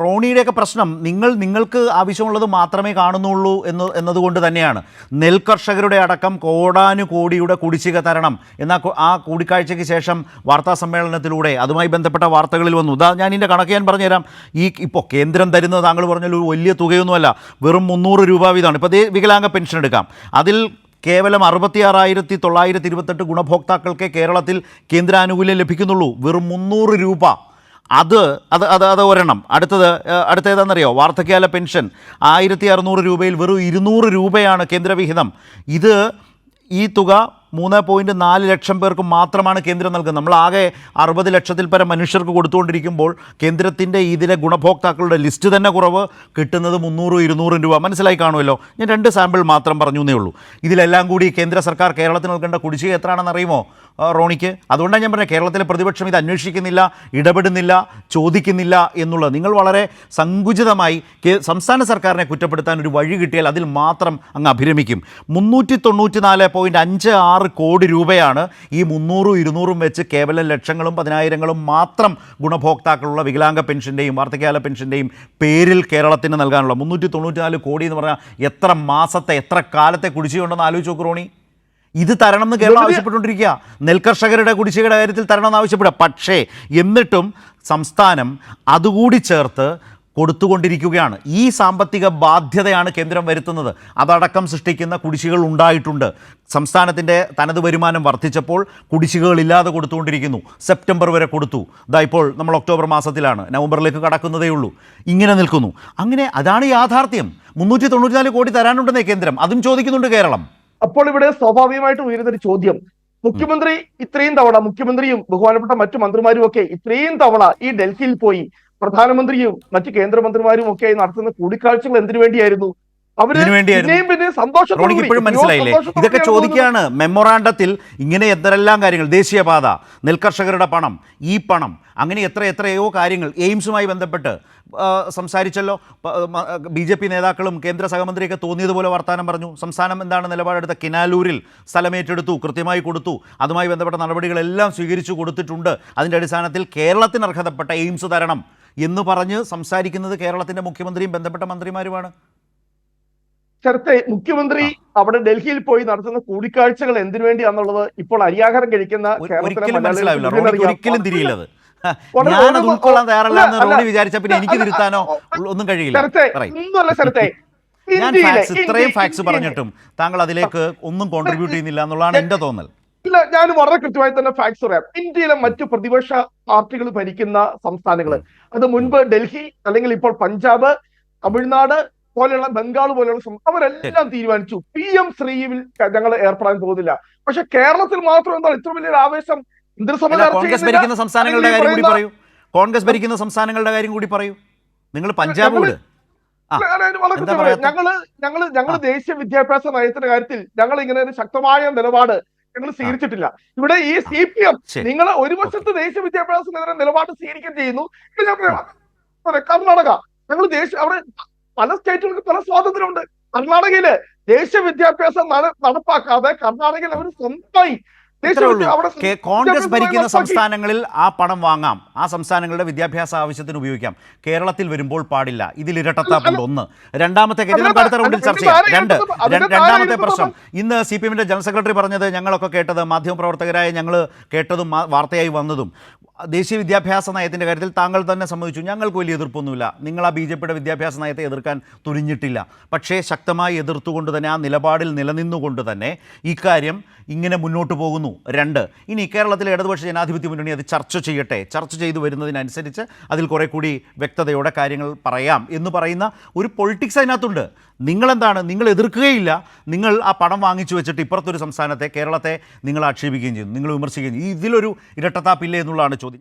റോണിയുടെയൊക്കെ പ്രശ്നം നിങ്ങൾ നിങ്ങൾക്ക് ആവശ്യമുള്ളത് മാത്രമേ കാണുന്നുള്ളൂ എന്ന് എന്നതുകൊണ്ട് തന്നെയാണ്. നെൽകർഷകരുടെ അടക്കം കോടാനുകോടിയുടെ കുടിശ്ശിക തരണം. എന്ന ആ കൂടിക്കാഴ്ചയ്ക്ക് ശേഷം വാർത്താ സമ്മേളനത്തിലൂടെ അതുമായി ബന്ധപ്പെട്ട വാർത്തകളിൽ വന്നു. ഇതാ ഞാൻ ഇതിന്റെ കണക്ക് ഞാൻ പറഞ്ഞുതരാം. ഈ ഇപ്പോൾ കേന്ദ്രം തരുന്നത് താങ്കൾ പറഞ്ഞാൽ ഒരു വലിയ തുകയൊന്നുമല്ല. വെറും മുന്നൂറ് രൂപ വീതമാണ്. ഇപ്പോൾ അതേ വികലാംഗ പെൻഷൻ എടുക്കാം. അതിൽ കേവലം അറുപത്തിയാറായിരത്തി തൊള്ളായിരത്തി ഇരുപത്തെട്ട് ഗുണഭോക്താക്കൾക്ക് കേരളത്തിൽ കേന്ദ്രാനുകൂല്യം ലഭിക്കുന്നുള്ളൂ. വെറും മുന്നൂറ് രൂപ. അത് അത് അത് അത് ഒരെണ്ണം. അടുത്തത് അടുത്ത ഏതാണെന്നറിയോ വാർദ്ധക്യകാല പെൻഷൻ. ആയിരത്തി അറുന്നൂറ് രൂപയിൽ വെറും ഇരുന്നൂറ് രൂപയാണ് കേന്ദ്രവിഹിതം. ഇത് ഈ തുക മൂന്ന് പോയിന്റ് നാല് ലക്ഷം പേർക്ക് മാത്രമാണ് കേന്ദ്രം നൽകുന്നത്. നമ്മൾ ആകെ അറുപത് ലക്ഷത്തിൽ പരം മനുഷ്യർക്ക് കൊടുത്തുകൊണ്ടിരിക്കുമ്പോൾ കേന്ദ്രത്തിന്റെ ഇതിലെ ഗുണഭോക്താക്കളുടെ ലിസ്റ്റ് തന്നെ കുറവ്. കിട്ടുന്നത് മുന്നൂറും ഇരുന്നൂറും രൂപ. മനസ്സിലായി കാണുമല്ലോ? ഞാൻ രണ്ട് സാമ്പിൾ മാത്രം പറഞ്ഞു എന്നേ ഉള്ളൂ. ഇതിലെല്ലാം കൂടി കേന്ദ്ര സർക്കാർ കേരളത്തിന് നൽകേണ്ട കുടിശ്ശിക എത്രയാണെന്ന് അറിയുമോ റോണിക്ക്. അതുകൊണ്ടാണ് ഞാൻ പറഞ്ഞത് കേരളത്തിലെ പ്രതിപക്ഷം ഇത് അന്വേഷിക്കുന്നില്ല ഇടപെടുന്നില്ല ചോദിക്കുന്നില്ല എന്നുള്ളത്. നിങ്ങൾ വളരെ സങ്കുചിതമായി സംസ്ഥാന സർക്കാരിനെ കുറ്റപ്പെടുത്താൻ ഒരു വഴി കിട്ടിയാൽ അതിൽ മാത്രം അങ്ങ് അഭിരമിക്കും. മുന്നൂറ്റി തൊണ്ണൂറ്റി നാല് പോയിന്റ് അഞ്ച് ആറ് കോടി രൂപയാണ് ഈ മുന്നൂറും ഇരുന്നൂറും വെച്ച് കേവലം ലക്ഷങ്ങളും പതിനായിരങ്ങളും മാത്രം ഗുണഭോക്താക്കളുള്ള വികലാംഗ പെൻഷന്റെയും വാർദ്ധക്യകാല പെൻഷന്റെയും പേരിൽ കേരളത്തിന് നൽകാനുള്ള. മുന്നൂറ്റി തൊണ്ണൂറ്റി നാല് കോടി എന്ന് പറഞ്ഞാൽ എത്ര മാസത്തെ എത്ര കാലത്തെ കുടിശ്ശിയുണ്ടെന്ന് ആലോചിച്ച് നോക്ക് റോണി. ഇത് തരണം എന്ന് കേരളം ആവശ്യപ്പെട്ടുകൊണ്ടിരിക്കുക. നെൽകർഷകരുടെ കുടിശ്ശികയുടെ കാര്യത്തിൽ തരണം എന്ന് ആവശ്യപ്പെടുക. പക്ഷേ എന്നിട്ടും സംസ്ഥാനം അതുകൂടി ചേർത്ത് കൊടുത്തുകൊണ്ടിരിക്കുകയാണ്. ഈ സാമ്പത്തിക ബാധ്യതയാണ് കേന്ദ്രം വരുത്തുന്നത്. അതടക്കം സൃഷ്ടിക്കുന്ന കുടിശ്ശികൾ ഉണ്ടായിട്ടുണ്ട്. സംസ്ഥാനത്തിന്റെ തനത് വരുമാനം വർദ്ധിച്ചപ്പോൾ കുടിശ്ശികകളില്ലാതെ കൊടുത്തുകൊണ്ടിരിക്കുന്നു. സെപ്റ്റംബർ വരെ കൊടുത്തു. ഇതാ ഇപ്പോൾ നമ്മൾ ഒക്ടോബർ മാസത്തിലാണ്. നവംബറിലേക്ക് കടക്കുന്നതേ ഉള്ളൂ. ഇങ്ങനെ നിൽക്കുന്നു. അങ്ങനെ അതാണ് യാഥാർത്ഥ്യം. മുന്നൂറ്റി തൊണ്ണൂറ്റിനാല് കോടി തരാനുണ്ടെന്നേ കേന്ദ്രം. അതും ചോദിക്കുന്നുണ്ട് കേരളം. അപ്പോൾ ഇവിടെ സ്വാഭാവികമായിട്ട് ഉയരുന്ന ഒരു ചോദ്യം. മുഖ്യമന്ത്രി ഇത്രയും തവണ മുഖ്യമന്ത്രിയും ബഹുമാനപ്പെട്ട മറ്റു മന്ത്രിമാരും ഒക്കെ ഇത്രയും തവണ ഈ ഡൽഹിയിൽ പോയി പ്രധാനമന്ത്രിയും മറ്റു കേന്ദ്രമന്ത്രിമാരും ഒക്കെ നടത്തുന്ന കൂടിക്കാഴ്ചകൾ എന്തിനു വേണ്ടിയായിരുന്നു? ഇപ്പോഴും മനസ്സിലായില്ലേ? ഇതൊക്കെ ചോദിക്കുകയാണ് മെമ്മോറാണ്ടത്തിൽ ഇങ്ങനെ എത്രയെല്ലാം കാര്യങ്ങൾ? ദേശീയപാത നെൽകർഷകരുടെ പണം ഈ പണം അങ്ങനെ എത്ര എത്രയോ കാര്യങ്ങൾ എയിംസുമായി ബന്ധപ്പെട്ട് സംസാരിച്ചല്ലോ. ബി ജെ പി നേതാക്കളും കേന്ദ്ര സഹമന്ത്രിയൊക്കെ തോന്നിയതുപോലെ വർത്തമാനം പറഞ്ഞു. സംസ്ഥാനം എന്താണ് നിലപാടെടുത്ത കിനാലൂരിൽ സ്ഥലമേറ്റെടുത്തു കൃത്യമായി കൊടുത്തു. അതുമായി ബന്ധപ്പെട്ട നടപടികളെല്ലാം സ്വീകരിച്ചു കൊടുത്തിട്ടുണ്ട്. അതിന്റെ അടിസ്ഥാനത്തിൽ കേരളത്തിന് അർഹതപ്പെട്ട എയിംസ് തരണം എന്ന് പറഞ്ഞ് സംസാരിക്കുന്നത് കേരളത്തിന്റെ മുഖ്യമന്ത്രിയും ബന്ധപ്പെട്ട മന്ത്രിമാരുമാണ്. ശരത്തെ മുഖ്യമന്ത്രി അവിടെ ഡൽഹിയിൽ പോയി നടത്തുന്ന കൂടിക്കാഴ്ചകൾ എന്തിനു വേണ്ടിയാന്നുള്ളത് ഇപ്പോൾ അരിയാഹാരം കഴിക്കുന്ന ഒരിക്കലും തിരിയില്ലത്. ഞാനത് ഉൾക്കൊള്ളാൻ തയ്യാറല്ല. എന്ന് റോണി വിചാരിച്ച പിന്നെ എനിക്ക് തിരുത്താനോ ഒന്നും കഴിയില്ല. ഞാൻ ഫാക്സ് ഇത്രയും ഫാക്സ് പറഞ്ഞിട്ടും താങ്കൾ അതിലേക്ക് ഒന്നും കോൺട്രിബ്യൂട്ട് ചെയ്യുന്നില്ല എന്നുള്ളതാണ് എന്റെ തോന്നൽ. ഇല്ല ഞാൻ വളരെ കൃത്യമായി തന്നെ ഫാക്ട്സ് പറയാം. ഇന്ത്യയിലെ മറ്റു പ്രതിപക്ഷ പാർട്ടികൾ ഭരിക്കുന്ന സംസ്ഥാനങ്ങൾ അത് മുൻപ് ഡൽഹി അല്ലെങ്കിൽ ഇപ്പോൾ പഞ്ചാബ് തമിഴ്നാട് പോലെയുള്ള ബംഗാൾ പോലെയുള്ള അവരെല്ലാം തീരുമാനിച്ചു. പി എം ശ്രീയിൽ ഞങ്ങൾ ഏർപ്പെടാൻ പോകുന്നില്ല. പക്ഷെ കേരളത്തിൽ മാത്രം എന്താണ് ഇത്ര വലിയൊരു ആവേശം? കോൺഗ്രസ് ഭരിക്കുന്ന സംസ്ഥാനങ്ങളുടെ കാര്യം കൂടി പറയൂ. കോൺഗ്രസ് ഭരിക്കുന്ന സംസ്ഥാനങ്ങളുടെ കാര്യം കൂടി പറയൂ. നിങ്ങൾ പഞ്ചാബ് വിട്? ഞങ്ങൾ ഞങ്ങൾ ഞങ്ങൾ ദേശീയ വിദ്യാഭ്യാസ നയത്തിന്റെ കാര്യത്തിൽ ഞങ്ങൾ ഇങ്ങനെ ഒരു ശക്തമായ നിലപാട് ഞങ്ങൾ സ്വീകരിച്ചിട്ടില്ല. ഇവിടെ ഈ സി പി എം നിങ്ങൾ ഒരു വശത്ത് ദേശീയ വിദ്യാഭ്യാസത്തിനെതിരെ നിലപാട് സ്വീകരിക്കുകയും ചെയ്യുന്നു. കർണാടക. ഞങ്ങൾ ദേശീയ അവിടെ പല സ്റ്റേറ്റുകൾക്ക് പല സ്വാതന്ത്ര്യമുണ്ട്. കർണാടകയിൽ ദേശീയ വിദ്യാഭ്യാസം നട- നടപ്പാക്കാതെ കർണാടകയിൽ അവർ സ്വന്തമായി കോൺഗ്രസ് ഭരിക്കുന്ന സംസ്ഥാനങ്ങളിൽ ആ പണം വാങ്ങാം. ആ സംസ്ഥാനങ്ങളുടെ വിദ്യാഭ്യാസ ആവശ്യത്തിന് ഉപയോഗിക്കാം. കേരളത്തിൽ വരുമ്പോൾ പാടില്ല. ഇതിൽ ഇരട്ടത്താപ്പുണ്ട് ഒന്ന്. രണ്ടാമത്തെ കാര്യം നമുക്ക് അടുത്ത റൗണ്ടിൽ ചർച്ച ചെയ്യാം. രണ്ട്. രണ്ടാമത്തെ പ്രശ്നം. ഇന്ന് സി പി എമ്മിന്റെ ജനറൽ സെക്രട്ടറി പറഞ്ഞത് ഞങ്ങളൊക്കെ കേട്ടത് മാധ്യമപ്രവർത്തകരായ ഞങ്ങൾ കേട്ടതും വാർത്തയായി വന്നതും. ദേശീയ വിദ്യാഭ്യാസ നയത്തിന്റെ കാര്യത്തിൽ താങ്കൾ തന്നെ സമ്മതിച്ചു. ഞങ്ങൾക്ക് വലിയ എതിർപ്പൊന്നുമില്ല. നിങ്ങൾ ആ ബി ജെ പിയുടെ വിദ്യാഭ്യാസ നയത്തെ എതിർക്കാൻ തുനിഞ്ഞിട്ടില്ല. പക്ഷേ ശക്തമായി എതിർത്തുകൊണ്ട് തന്നെ ആ നിലപാടിൽ നിലനിന്നുകൊണ്ട് തന്നെ ഇക്കാര്യം ഇങ്ങനെ മുന്നോട്ട് പോകുന്നു. രണ്ട്. ഇനി കേരളത്തിലെ ഇടതുപക്ഷ ജനാധിപത്യ മുന്നണി അത് ചർച്ച ചെയ്യട്ടെ. ചർച്ച ചെയ്തു വരുന്നതിനനുസരിച്ച് അതിൽ കുറെ കൂടി വ്യക്തതയോടെ കാര്യങ്ങൾ പറയാം എന്ന് പറയുന്ന ഒരു പൊളിറ്റിക്സ് അതിനകത്തുണ്ട്. നിങ്ങളെന്താണ്? നിങ്ങൾ എതിർക്കുകയില്ല. നിങ്ങൾ ആ പണം വാങ്ങിച്ചു വെച്ചിട്ട് ഇപ്പുറത്തൊരു സംസ്ഥാനത്തെ കേരളത്തെ നിങ്ങൾ ആക്ഷേപിക്കുകയും ചെയ്യുന്നു. നിങ്ങൾ വിമർശിക്കുകയും ചെയ്യും ഇതിലൊരു ഇരട്ടത്താപ്പില്ലേ എന്നുള്ളതാണ് ചോദ്യം.